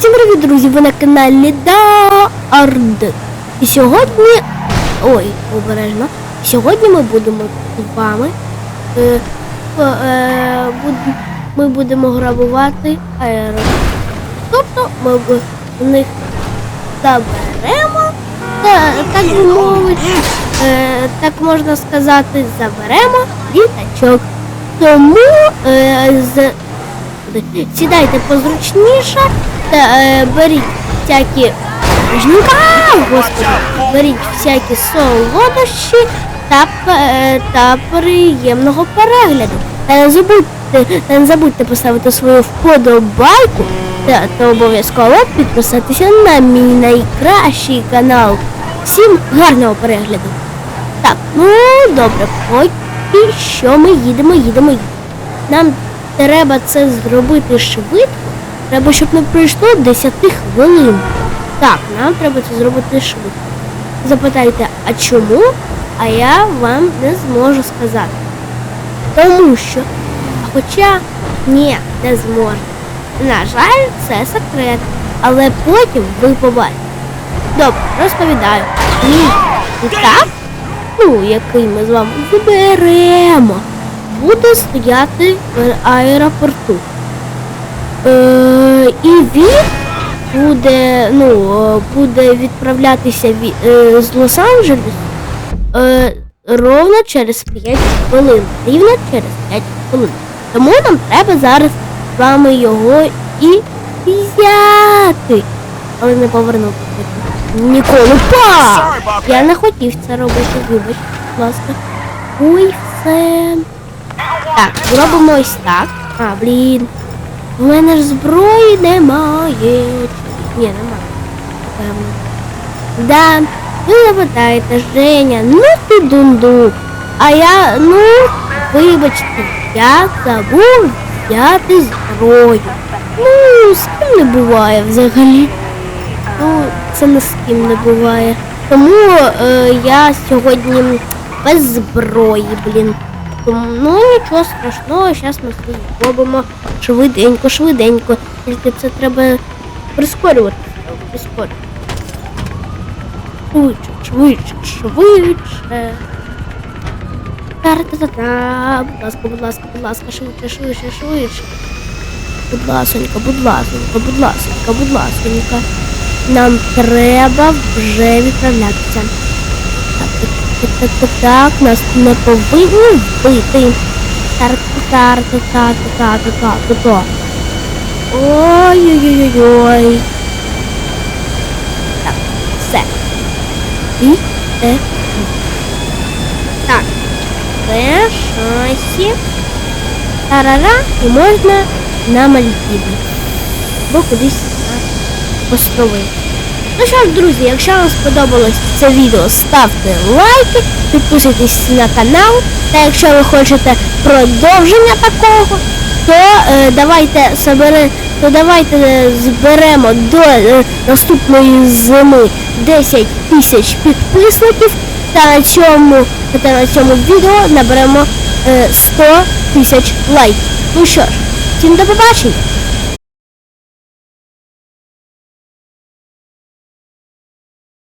Всім привіт, друзі! Ви на каналі Дард. І сьогодні. Ой, обережно. Сьогодні ми будемо з вами. Е, е, буд- ми будемо грабувати аеропорт. Тобто ми в них заберемо, та, так би мовити, е, так можна сказати, заберемо літачок. Тому е, з, сідайте позручніше та е, беріть всякі жника, господи, беріть всякі солодощі та, п- та приємного перегляду. Та не забудьте, та не забудьте поставити свою вподобайку та, та обов'язково підписатися на мій найкращий канал. Всім гарного перегляду! Так, ну добре, поки що ми їдемо, їдемо, їдемо. Нам треба це зробити швидко. Треба, щоб не пройшло 10 хвилин. Так, нам треба це зробити швидко. Запитайте, а чому? А я вам не зможу сказати. Тому що, хоча ні, не зможу. На жаль, це секрет. Але потім ви побачите. Добре, розповідаю. Мій літак, ну, який ми з вами заберемо, буде стояти в аеропорту. Е, і він буде, ну, е, буде відправлятися ві- е, з Лос-Анджелесу е, ровно через 5 хвилин. Рівно через 5 хвилин. Тому нам треба зараз з вами його і взяти. Але не повернути. Ніколи. Па! Я не хотів це робити, вибач, будь ласка. Ой, все. Так, зробимо ось так. А, блін. У мене ж зброї немає. Ні, немає. Певно. Да, ви запитаєте, Женя, ну ти дунду. А я, ну, вибачте, я забув взяти зброю. Ну, з ким не буває взагалі. Ну, це не з ким не буває. Тому е, я сьогодні без зброї, блін. Ну нічого страшного, зараз ми зробимо швиденько, швиденько. Тільки це треба прискорювати. Прискорювати. Швидше, швидше, швидше. Та-та-та-та. Будь ласка, будь ласка, будь ласка, швидше, швидше, швидше. Будь ласонька, будь ласонька, будь ласонька, будь ласонька. Нам треба вже відправлятися. Так, так, так, так, так, нас не повинні вбити. Тар-та-та-та-та-та-та-та-та-та. Ой-ой-ой-ой. Так, все. І е. Так. Це шасі. Тарара, і можна на Мальдіви. Бо кудись на острови. Ну що ж, друзі, якщо вам сподобалось це відео, ставте лайки, підписуйтесь на канал. Та якщо ви хочете продовження такого, то е, давайте собере, то давайте е, зберемо до е, наступної зими 10 тисяч підписників. Та на цьому, та на цьому відео наберемо е, 100 тисяч лайків. Ну що ж, всім до побачення!